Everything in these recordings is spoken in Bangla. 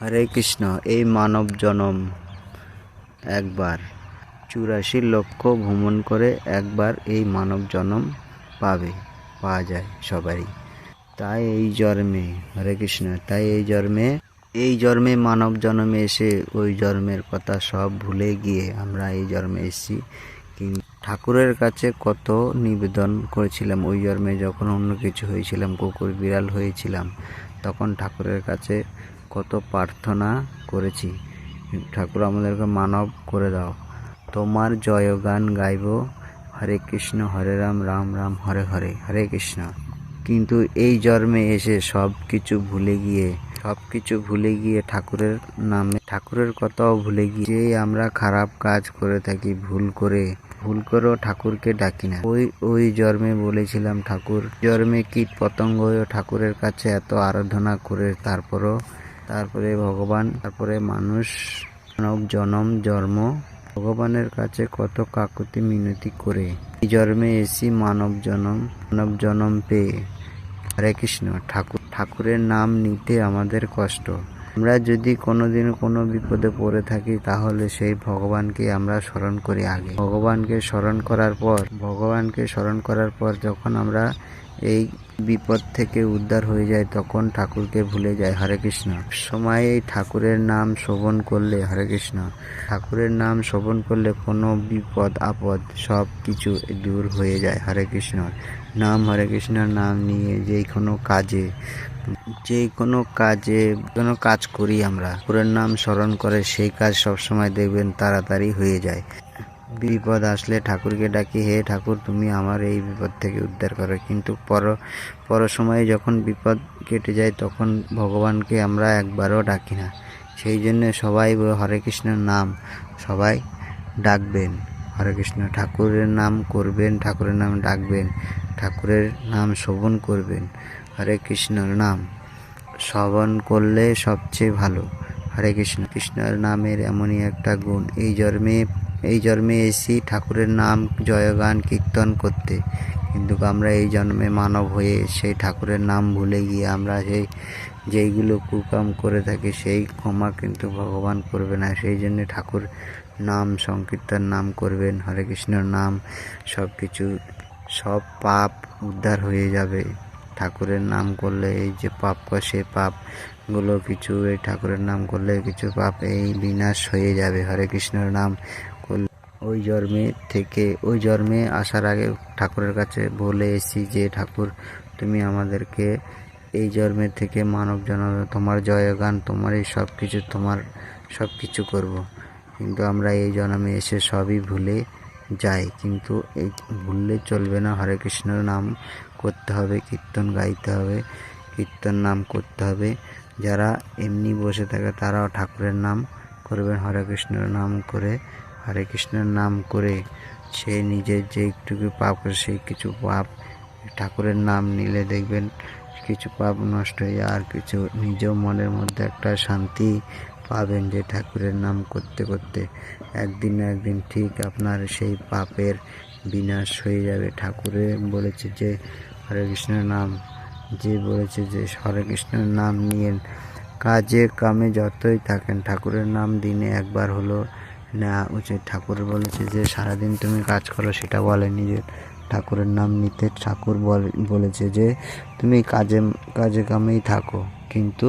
হরে কৃষ্ণ, এই মানব জনম। একবার চুরাশি লক্ষ ভ্রমণ করে একবার এই মানব জনম পাবে, পাওয়া যায় সবারই। তাই এই জন্মে, হরে কৃষ্ণ, তাই এই জন্মে এই জন্মে মানব জন্মে এসে ওই জন্মের কথা সব ভুলে গিয়ে আমরা এই জন্মে এসেছি। কিন্তু ঠাকুরের কাছে কত নিবেদন করেছিলাম, ওই জন্মে যখন অন্য কিছু হয়েছিলাম, কুকুর বিড়াল হয়েছিলাম, তখন ঠাকুরের কাছে কত প্রার্থনা করেছি। ঠাকুর আমাদেরকে মানব করে দাও। তোমার জয়গান গাইব। হরে কৃষ্ণ, হরে রাম রাম রাম, হরে হরে হরে কৃষ্ণ। কিন্তু এই জন্মে এসে সব কিছু ভুলে গিয়ে সব কিছু ভুলে গিয়ে ঠাকুরের নামে, ঠাকুরের কথাও ভুলে গিয়ে যে আমরা খারাপ কাজ করে থাকি, ভুল করে, ভুল করেও ঠাকুরকে ডাকি না। ওই ওই জন্মে বলেছিলাম ঠাকুর, জন্মে কীট পতঙ্গ ঠাকুরের কাছে এত আরাধনা করে, তারপরও তারপরে ভগবান, তারপরে মানুষ, মানব, জনম, জন্ম। ভগবানের কাছে কত কাকুতি মিনতি করে। এই জন্মে এসি মানব জনম মানব জনম পেয়ে। হরে কৃষ্ণ, ঠাকুর, ঠাকুরের নাম নিতে আমাদের কষ্ট। আমরা যদি কোনোদিন কোনো বিপদে পড়ে থাকি, তাহলে সেই ভগবানকে আমরা স্মরণ করি আগে। ভগবানকে স্মরণ করার পর, ভগবানকে স্মরণ করার পর যখন আমরা এই বিপদ থেকে উদ্ধার হয়ে যায়, তখন ঠাকুরকে ভুলে যায় হরে কৃষ্ণ। সময় ঠাকুরের নাম শোভন করলে হরে কৃষ্ণ। ঠাকুরের নাম শোভন করলে কোনো বিপদ, আপদ, সব কিছু দূর হয়ে যায় হরে কৃষ্ণ। নাম হরে কৃষ্ণর নাম নিয়ে যে কোনো কাজে, যে কোনো কাজে কোনো কাজ করি আমরা। ঠাকুরের নাম স্মরণ করে সেই কাজ সবসময় দেখবেন তাড়াতাড়ি হয়ে যায়। বিপদ আসলে ঠাকুরকে ডাকি, হে ঠাকুর, তুমি আমার এই বিপদ থেকে উদ্ধার করো। কিন্তু পর পর সময়ে যখন বিপদ কেটে যায়, তখন ভগবানকে আমরা একবারও ডাকি না। সেই জন্য সবাই হরে কৃষ্ণের নাম সবাই ডাকবেন। হরে কৃষ্ণ, ঠাকুরের নাম করবেন, ঠাকুরের নাম ডাকবেন, ঠাকুরের নাম শোভন করবেন। হরে কৃষ্ণর নাম শ্রবণ করলে সবচেয়ে ভালো। হরে কৃষ্ণ, কৃষ্ণর নামের এমনই একটা গুণ, এই জন্মে এই জন্মে এসি ঠাকুরের নাম জয়গান কীর্তন করতে। কিন্তু আমরা এই জন্মে মানব হয়ে সেই ঠাকুরের নাম ভুলে গিয়ে আমরা সেই যেইগুলো কুকাম করে থাকি সেই ক্ষমা কিন্তু ভগবান করবে না। সেই জন্য ঠাকুর নাম, সংকীর্তন নাম করবেন, হরে কৃষ্ণর নাম সব কিছু সব পাপ উদ্ধার হয়ে যাবে। ঠাকুরের নাম করলে এই যে পাপ, সে পাপগুলো কিছু, এই ঠাকুরের নাম করলে কিছু পাপ এই বিনাশ হয়ে যাবে। হরে কৃষ্ণের নাম ওই জন্মে থেকে, ওই জন্মে আসার আগে ঠাকুরের কাছে বলে এসেছি যে, ঠাকুর, তুমি আমাদেরকে এই জন্মের থেকে মানব জন্ম, তোমার জয়গান তোমার এই সব কিছু তোমার সব কিছু করব। কিন্তু আমরা এই জন্মে এসে সবই ভুলে যাই। কিন্তু এই ভুললে চলবে না। হরে কৃষ্ণের নাম করতে হবে, কীর্তন গাইতে হবে, কীর্তন নাম করতে হবে। যারা এমনি বসে থাকে, তারাও ঠাকুরের নাম করবেন। হরে কৃষ্ণের নাম করে হরে কৃষ্ণের নাম করে সে নিজের যে একটুকু পাপ করে সেই কিছু পাপ ঠাকুরের নাম নিলে দেখবেন কিছু পাপ নষ্ট হয়ে আর কিছু নিজেও মনের মধ্যে একটা শান্তি পাবেন যে ঠাকুরের নাম করতে করতে। একদিন না একদিন ঠিক আপনার সেই পাপের বিনাশ হয়ে যাবে। ঠাকুরে বলেছে যে, হরে কৃষ্ণের নাম। যে বলেছে যে, হরে কৃষ্ণের নাম নিয়ে কাজে কামে যতই থাকেন, ঠাকুরের নাম দিনে একবার হলো নেওয়া উচিত ঠাকুর বলেছে যে সারাদিন তুমি কাজ করো, সেটা বলেনি যে ঠাকুরের নাম নিতে ঠাকুর বলে, বলেছে যে তুমি কাজে কাজে কামেই থাকো। কিন্তু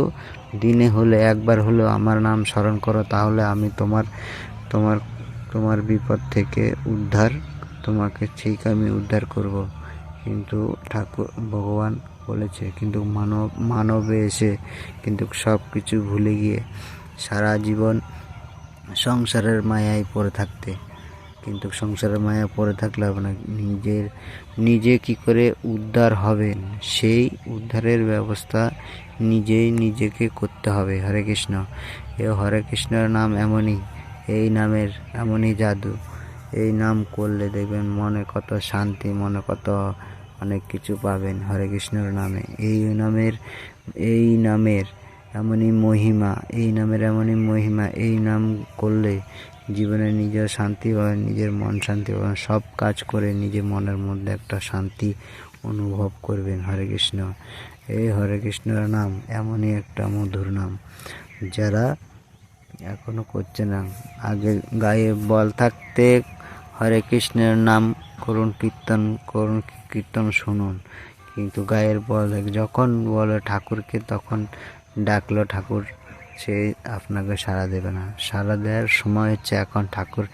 দিনে হলে, একবার হলেও আমার নাম স্মরণ করো, তাহলে আমি তোমার তোমার তোমার বিপদ থেকে উদ্ধার, তোমাকে ঠিক আমি উদ্ধার করব। কিন্তু ঠাকুর, ভগবান বলেছে, কিন্তু মানব, মানবে এসে, কিন্তু সব কিছু ভুলে গিয়ে সারা জীবন সংসারের মায়ায় পড়ে থাকতে। কিন্তু সংসারের মায়া পড়ে থাকলে না নিজের, নিজে কি করে উদ্ধার হবেন? সেই উদ্ধারের ব্যবস্থা নিজেই নিজেকে করতে হবে। হরে কৃষ্ণ। এ হরে কৃষ্ণের নাম এমনই। এই নামের এমনই জাদু। এই নাম করলে দেখবেন মনে কত শান্তি, মনে কত অনেক কিছু পাবেন। হরে কৃষ্ণের নামে। এই নামের এই নামের এমনই মহিমা, এই নামের এমনই মহিমা, এই নাম করলে জীবনে নিজের শান্তি পাবেন নিজের মন শান্তি পাবেন সব কাজ করে নিজের মনের মধ্যে একটা শান্তি অনুভব করবেন হরে কৃষ্ণ। এই হরে কৃষ্ণের নাম এমনই একটা মধুর নাম, যারা এখনও করছে না। আগে গায়ে বল থাকতে হরে কৃষ্ণের নাম করুন, কীর্তন করুন, কীর্তন শুনুন। কিন্তু গায়ের বল, যখন বলে ঠাকুরকে, তখন ডাকলো ঠাকুর, সে আপনাকে সাড়া দেবে না। সাড়া দেওয়ার সময় হচ্ছে এখন ঠাকুর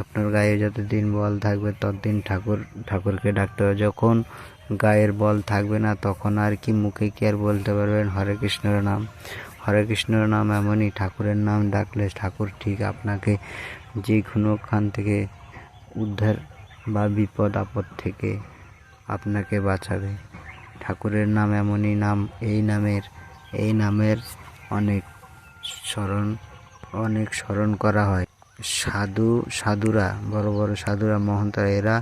আপনার গায়ে যতদিন বল থাকবে ততদিন ঠাকুর, ঠাকুরকে ডাকতে হবে। যখন গায়ের বল থাকবে না তখন আর কি মুখে কি আর বলতে পারবেন? হরে কৃষ্ণের নাম। হরে কৃষ্ণের নাম এমনই ঠাকুরের নাম ডাকলে ঠাকুর ঠিক আপনাকে যে কোনোখান থেকে উদ্ধার বা বিপদ আপদ থেকে আপনাকে বাঁচাবে। ঠাকুরের নাম এমনই নাম, এই নামের এই নামের অনেক স্মরণ অনেক স্মরণ করা হয়। সাধু, সাধুরা, বড় বড় সাধুরা, মহন্তরা, এরা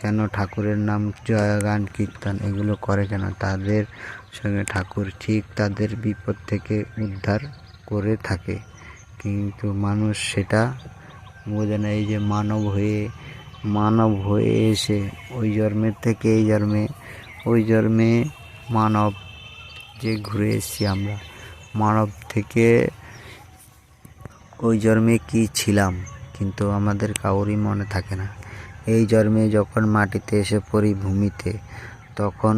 কেন ঠাকুরের নাম জয়গান কীর্তন এগুলো করে কেন? তাদের সঙ্গে ঠাকুর ঠিক তাদের বিপদ থেকে উদ্ধার করে থাকে। কিন্তু মানুষ সেটা বোঝে না, এই যে মানব হয়ে মানব হয়ে এসে ওই জন্মের থেকে এই জন্মে, ওই জন্মে মানব যে ঘুরে এসেছি আমরা। মানব থেকে ওই জন্মে কি ছিলাম, কিন্তু আমাদের কাউরই মনে থাকে না। এই জন্মে যখন মাটিতে এসে পড়ি ভূমিতে, তখন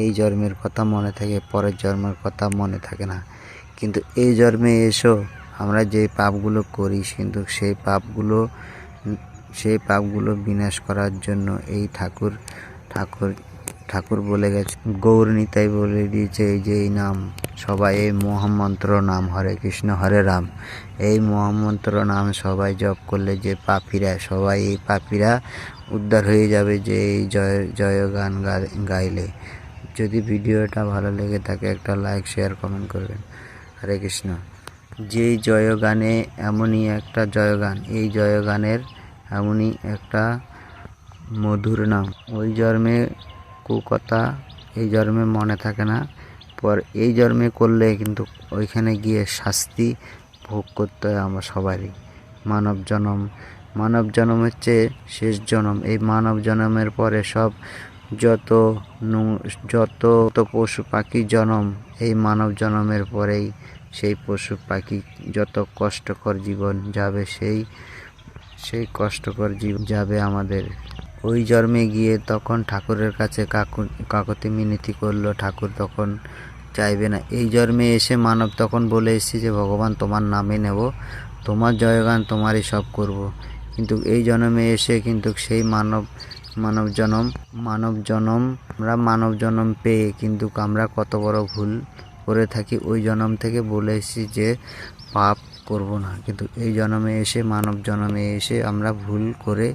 এই জন্মের কথা মনে থাকে, পরের জন্মের কথা মনে থাকে না। কিন্তু এই জন্মে এসো, আমরা যে পাপগুলো করি, কিন্তু সেই পাপগুলো সেই পাপগুলো বিনাশ করার জন্য এই ঠাকুর ঠাকুর ঠাকুর বলে গেছে গৌর নিতাই বলে দিয়েছে এই যে এই নাম, সবাই এই মহামন্ত্র নাম, হরে কৃষ্ণ, হরে রাম। এই মহামন্ত্র নাম সবাই জপ করলে যে পাপীরা, সবাই এই পাপীরা উদ্ধার হয়ে যাবে যে এই জয় জয় গান গাইলে। যদি ভিডিওটা ভালো লেগে থাকে, একটা লাইক, শেয়ার, কমেন্ট করবেন। হরে কৃষ্ণ। যেই জয়গানে এমনই একটা জয়গান, এই জয়গানের এমনই একটা মধুর নাম। ওই জন্মে কুকথা এই জন্মে মনে থাকে না। পর এই জন্মে করলে কিন্তু ওইখানে গিয়ে শাস্তি ভোগ করতে হয় আমরা সবারই। মানব জনম। মানব জনম হচ্ছে শেষ জনম। এই মানব জনমের পরে সব যত যত পশু পাখি জনম, এই মানব জনমের পরেই সেই পশু পাখি যত কষ্টকর জীবন যাবে, সেই সেই কষ্টকর জীবন যাবে আমাদের। ওই জন্মে গিয়ে তখন ঠাকুরের কাছে কাকু, কাকতি মিনতি করল, ঠাকুর তখন চাইবে না। এই জন্মে এসে মানব তখন বলে এসেছি যে, ভগবান, তোমার নামে নেব, তোমার জয়গান, তোমারই সব করব। কিন্তু এই জন্মে এসে কিন্তু সেই মানব মানব জনম মানব জনম, আমরা মানব জনম পেয়ে কিন্তু আমরা কত বড় ভুল করে থাকি। ওই জনম থেকে বলে এসেছি যে, পাপ করব না। কিন্তু এই জন্মে এসে, মানব জন্মে এসে আমরা ভুল করে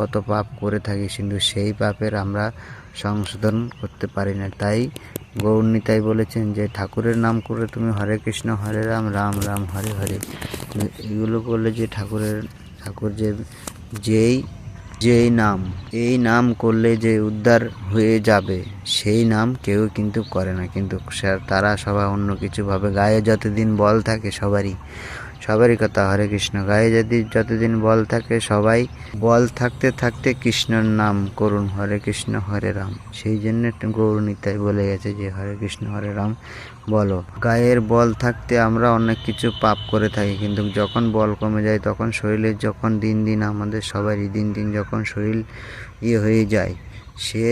কত পাপ করে থাকি, কিন্তু সেই পাপের আমরা সংশোধন করতে পারি না। তাই গৌরনীতাই বলেছেন যে, ঠাকুরের নাম করে তুমি হরে কৃষ্ণ, হরে রাম রাম রাম, হরে হরে। এগুলো করলে যে ঠাকুরের, ঠাকুর যে, যেই যেই নাম, এই নাম করলে যে উদ্ধার হয়ে যাবে, সেই নাম কেউ কিন্তু করে না। কিন্তু তারা সবাই অন্য কিছু ভাবে গায়ে যতদিন বল থাকে সবারই। সবারই কথা, হরে কৃষ্ণ। গায়ে যদি যতদিন বল থাকে, সবাই বল থাকতে থাকতে কৃষ্ণর নাম করুন, হরে কৃষ্ণ, হরে রাম। সেই জন্য গৌরনীতাই বলে গেছে যে, হরে কৃষ্ণ, হরে রাম, বলো। গায়ের বল থাকতে আমরা অনেক কিছু পাপ করে থাকি, কিন্তু যখন বল কমে যায়, তখন শরীরের যখন দিন দিন আমাদের সবারই দিন দিন যখন শরীর ইয়ে হয়ে যায়, সে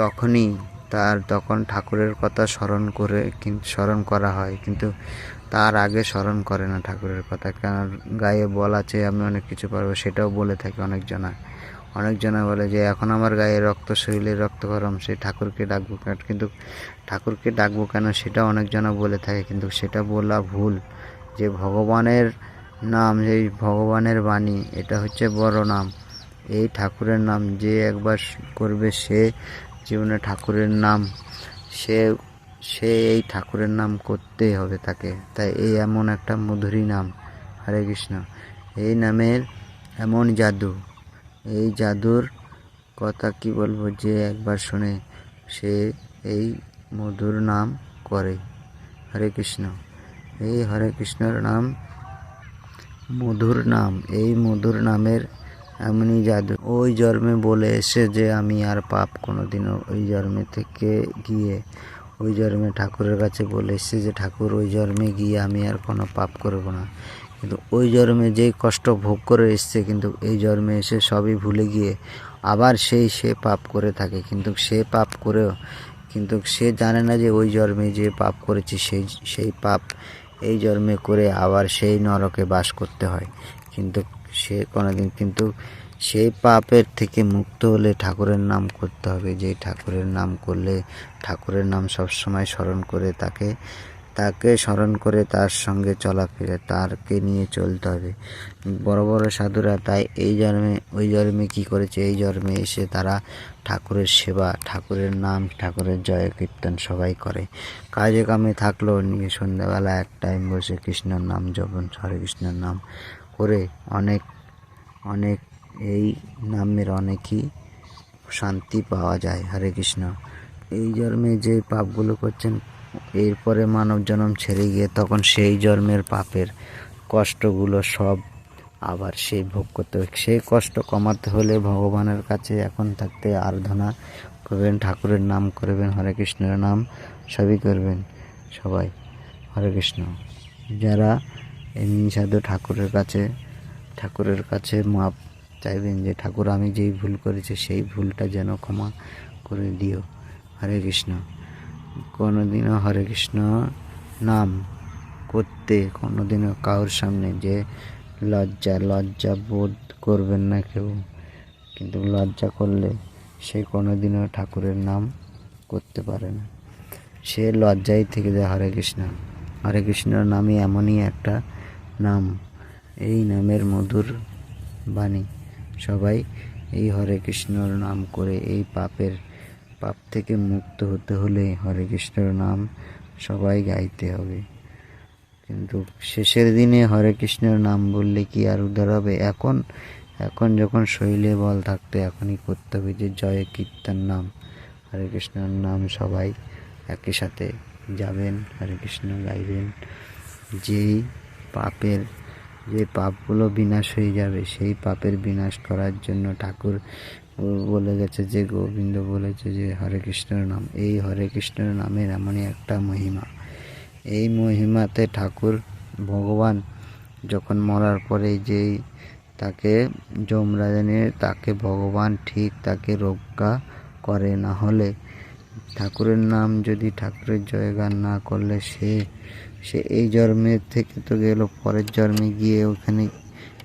তখনই তার তখন ঠাকুরের কথা স্মরণ করে স্মরণ করা হয়। কিন্তু তার আগে স্মরণ করে না ঠাকুরের কথা। কারণ গায়ে বল আছে, আমি অনেক কিছু পারব, সেটাও বলে থাকে অনেকজনা। অনেকজনা বলে যে, এখন আমার গায়ে রক্ত শরীরে রক্ত গরম, সে ঠাকুরকে ডাকবো কেন? কিন্তু ঠাকুরকে ডাকবো কেন সেটা অনেকজনা বলে থাকে, কিন্তু সেটা বলা ভুল। যে ভগবানের নাম এই ভগবানের বাণী, এটা হচ্ছে বড় নাম। এই ঠাকুরের নাম যে একবার করবে সে, জীবনে ঠাকুরের নাম সে সে এই ঠাকুরের নাম করতেই হবে তাকে। তাই এই এমন একটা মধুরী নাম। হরে কৃষ্ণ। এই নামের এমন জাদু। এই জাদুর কথা কি বলব যে একবার শুনে সে এই মধুর নাম করে। হরে কৃষ্ণ। এই হরে কৃষ্ণর নাম মধুর নাম। এই মধুর নামের এমনই জাদু। ওই জন্মে বলে এসে যে আমি আর পাপ কোনোদিনও ওই জন্মে থেকে গিয়ে ওই জন্মে ঠাকুরের কাছে বলে এসছে যে, ঠাকুর, ওই জন্মে গিয়ে আমি আর কোনো পাপ করব না। কিন্তু ওই জন্মে যেই কষ্ট ভোগ করে এসছে, কিন্তু এই জন্মে এসে সবই ভুলে গিয়ে আবার সেই সে পাপ করে থাকে। কিন্তু সে পাপ করেও, কিন্তু সে জানে না যে, ওই জন্মে যে পাপ করেছে, সেই সেই পাপ এই জন্মে করে আবার সেই নরকে বাস করতে হয়। কিন্তু সে কোনোদিন, কিন্তু সেই পাপের থেকে মুক্ত হলে ঠাকুরের নাম করতে হবে। যে ঠাকুরের নাম করলে ঠাকুরের নাম সবসময় স্মরণ করে তাকে তাকে স্মরণ করে তার সঙ্গে চলাফেরা, তারকে নিয়ে চলতে হবে। বড় বড় সাধুরা তাই এই জন্মে, ওই জন্মে কি করেছে? এই জন্মে এসে তারা ঠাকুরের সেবা, ঠাকুরের নাম, ঠাকুরের জয়, কীর্তন সবাই করে। কাজে কামে থাকলেও নিয়ে সন্ধ্যাবেলা এক টাইম বসে কৃষ্ণর নাম জপন, হরে কৃষ্ণর নাম করে অনেক অনেক এই নামের অনেকই শান্তি পাওয়া যায়, হরে কৃষ্ণ। এই জন্মে যে পাপগুলো করছেন, এরপরে মানব জন্ম ছেড়ে গিয়ে তখন সেই জন্মের পাপের কষ্টগুলো সব আবার সেই ভোগ করতে হবে। সেই কষ্ট কমাতে হলে ভগবানের কাছে এখন থাকতে আরাধনা করবেন, ঠাকুরের নাম করবেন, হরে কৃষ্ণের নাম সবই করবেন সবাই। হরে কৃষ্ণ। যারা এমনি সাধু ঠাকুরের কাছে ঠাকুরের কাছে মাপ চাইবেন যে, ঠাকুর, আমি যেই ভুল করেছি, সেই ভুলটা যেন ক্ষমা করে দিও। হরে কৃষ্ণ। কোনোদিনও হরে কৃষ্ণ নাম করতে, কোনোদিনও কারোর সামনে যে লজ্জা লজ্জা বোধ করবেন না কেউ। কিন্তু লজ্জা করলে সে কোনোদিনও ঠাকুরের নাম করতে পারে না। সে লজ্জাই থেকে যায় হরে কৃষ্ণ। হরে কৃষ্ণর নামই এমনই একটা নাম। এই নামের মধুর বাণী। সবাই এই হরে কৃষ্ণর নাম করে এই পাপের পাপ থেকে মুক্ত হতে হলে হরে কৃষ্ণর নাম সবাই গাইতে হবে। কিন্তু শেষের দিনে হরে কৃষ্ণের নাম বললে কি আর উদ্ধার হবে? এখন এখন যখন শৈলে বল থাকতে, এখনই করতে হবে যে জয় কীর্তন নাম, হরে কৃষ্ণের নাম সবাই একই সাথে যাবেন, হরে কৃষ্ণ গাইবেন। যেই পাপের যে পাপগুলো বিনাশ হয়ে যাবে, সেই পাপের বিনাশ করার জন্য ঠাকুর বলে গেছে যে, গোবিন্দ বলেছে যে, হরে কৃষ্ণের নাম। এই হরে কৃষ্ণের নামের এমনই একটা মহিমা। এই মহিমাতে ঠাকুর ভগবান যখন মরার পরে যেই তাকে যমরাজা নিয়ে তাকে ভগবান ঠিক তাকে রক্ষা করে, না হলে ঠাকুরের নাম যদি ঠাকুরের জয়গান না করলে সে সে এই জন্মের থেকে তো গেল, পরের জন্মে গিয়ে ওখানে,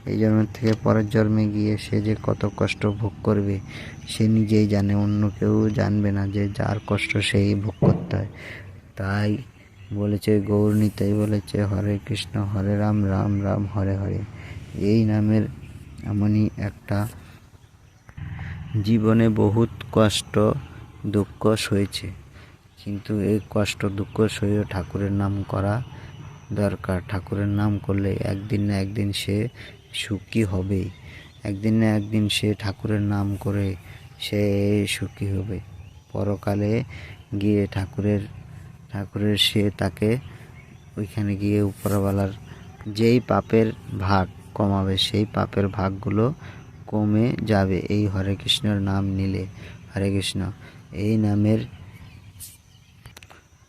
এই জন্মের থেকে পরের জন্মে গিয়ে সে যে কত কষ্ট ভোগ করবে, সে নিজেই জানে, অন্য কেউ জানবে না যে যার কষ্ট সেই ভোগ করতে হয়। তাই বলেছে গৌরনীতাই বলেছে, হরে কৃষ্ণ, হরে রাম রাম রাম, হরে হরে। এই নামের এমনই একটা জীবনে বহুত কষ্ট, দুঃখ সয়েছে কিন্তু এই কষ্ট, দুঃখ সয়েও ঠাকুরের নাম করা দরকার। ঠাকুরের নাম করলে একদিন না একদিন সে সুখী হবেই। একদিন না একদিন সে ঠাকুরের নাম করে সে সুখী হবে। পরকালে গিয়ে ঠাকুরের ঠাকুরের সে তাকে ওইখানে গিয়ে উপরওয়ালার যেই পাপের ভাগ কমাবে, সেই পাপের ভাগগুলো কমে যাবে। এই হরে কৃষ্ণের নাম নিলে। হরে কৃষ্ণ। এই নামের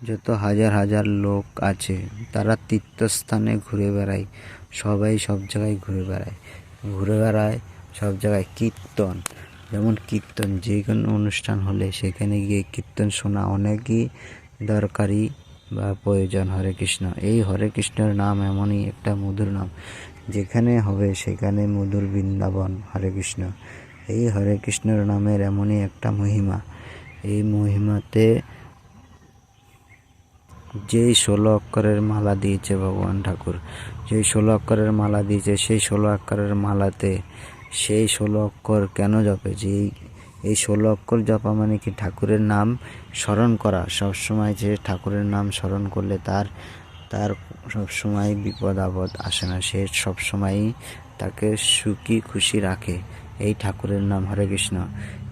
যত হাজার হাজার লোক আছে, তারা তীর্থস্থানে ঘুরে বেড়ায়। সবাই সব জায়গায় ঘুরে বেড়ায়। ঘুরে বেড়ায় সব জায়গায় কীর্তন। যেমন কীর্তন, যে কোনো অনুষ্ঠান হলে সেখানে গিয়ে কীর্তন শোনা অনেকই দরকারি বা প্রয়োজন হরে কৃষ্ণ। এই হরে কৃষ্ণের নাম এমনই একটা মধুর নাম। যেখানে হবে সেখানে মধুর বৃন্দাবন হরে কৃষ্ণ। এই হরে কৃষ্ণের নামের এমনই একটা মহিমা। এই মহিমাতে যেই ষোলো অক্ষরের মালা দিয়েছে ভগবান ঠাকুর, যেই ষোলো অক্ষরের মালা দিয়েছে, সেই ষোলো অক্ষরের মালাতে সেই ষোলো অক্ষর কেন জপে? যে এই ষোলো অক্ষর জপা মানে কি? ঠাকুরের নাম স্মরণ করা। সবসময় যে ঠাকুরের নাম স্মরণ করলে তার তার সবসময় বিপদ আপদ আসে না। সে সবসময়ই তাকে সুখী, খুশি রাখে। এই ঠাকুরের নাম হরে কৃষ্ণ।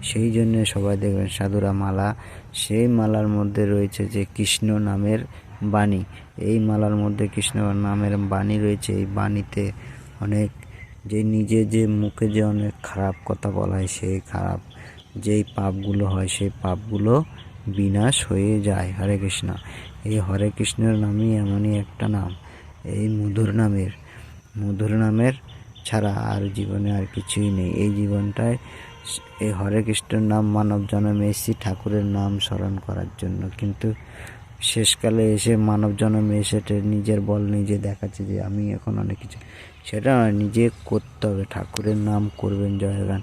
সেই জন্য সবাই দেখবেন সাধুরা মালা সেই মালার মধ্যে রয়েছে যে কৃষ্ণ নামের বাণী। এই মালার মধ্যে কৃষ্ণ নামের বাণী রয়েছে। এই বাণীতে অনেক যে নিজে যে মুখে যে অনেক খারাপ কথা বলা হয়, সেই খারাপ যেই পাপগুলো হয়, সেই পাপগুলো বিনাশ হয়ে যায়। হরে কৃষ্ণ। এই হরে কৃষ্ণের নামই এমনই একটা নাম। এই মধুর নামের মধুর নামের ছাড়া আর জীবনে আর কিছুই নেই। এই জীবনটায় এই হরে কৃষ্ণের নাম মানব জন্মে এসেছি, ঠাকুরের নাম স্মরণ করার জন্য। কিন্তু শেষকালে এসে মানব জন্মে এসে নিজের বল নিজে দেখাচ্ছে যে আমি এখন অনেক কিছু। সেটা নিজে করতে হবে। ঠাকুরের নাম করবেন জয়গান।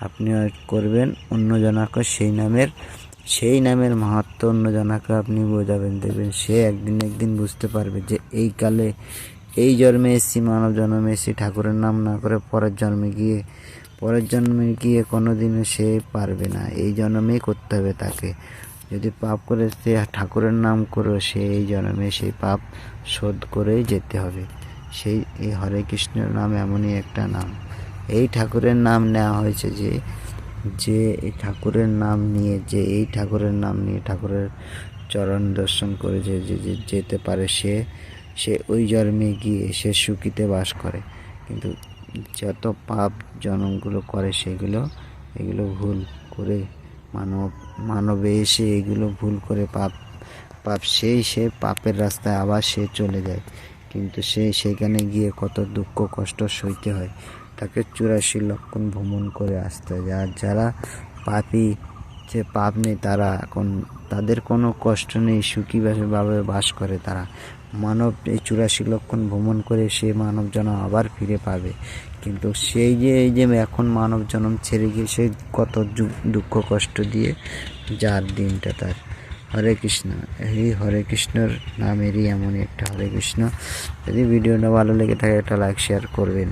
আপনি করবেন অন্য জনাকে সেই নামের সেই নামের মাহাত্ম অন্য জনাকে আপনি বোঝাবেন, দেখবেন সে একদিন একদিন বুঝতে পারবে যে এই কালে, এই জন্মে এসেছি, মানব জন্মে এসেছি, ঠাকুরের নাম না করে পরের জন্মে গিয়ে পরের জন্মে গিয়ে কোনো দিনও সে পারবে না। এই জন্মেই করতে হবে তাকে। যদি পাপ করে সে ঠাকুরের নাম করো, সে এই জন্মে সেই পাপ শোধ করেই যেতে হবে। সেই এই হরে কৃষ্ণের নাম এমনই একটা নাম। এই ঠাকুরের নাম নেওয়া হয়েছে যে যে এই ঠাকুরের নাম নিয়ে, যে এই ঠাকুরের নাম নিয়ে ঠাকুরের চরণ দর্শন করে যে যেতে পারে সে সে ওই জন্মে গিয়ে সে সুখীতে বাস করে। কিন্তু যত পাপ জনমগুলো করে সেগুলো, এগুলো ভুল করে মানব, মানবে এসে এগুলো ভুল করে পাপ পাপ সেই সে পাপের রাস্তায় আবার সে চলে যায়। কিন্তু সে সেখানে গিয়ে কত দুঃখ, কষ্ট সইতে হয়। তাকে চুরাশি লক্ষণ ভ্রমণ করে আসতে হয়। আর যারা পাপি যে পাপ নেই তারা এখন তাদের কোনো কষ্ট নেই সুখীভাবে বাস করে তারা। মানব এই চুরাশি লক্ষণ ভ্রমণ করে সে মানব জন্ম আবার ফিরে পাবে। কিন্তু সেই যে, এই যে এখন মানব জন্ম ছেড়ে গিয়ে সে কত দুঃখ কষ্ট দিয়ে যার দিনটা তার। হরে কৃষ্ণ, এই হরে কৃষ্ণর নামেরই এমনই একটা হরে কৃষ্ণ। যদি ভিডিওটা ভালো লেগে থাকে একটা লাইক শেয়ার করবেন।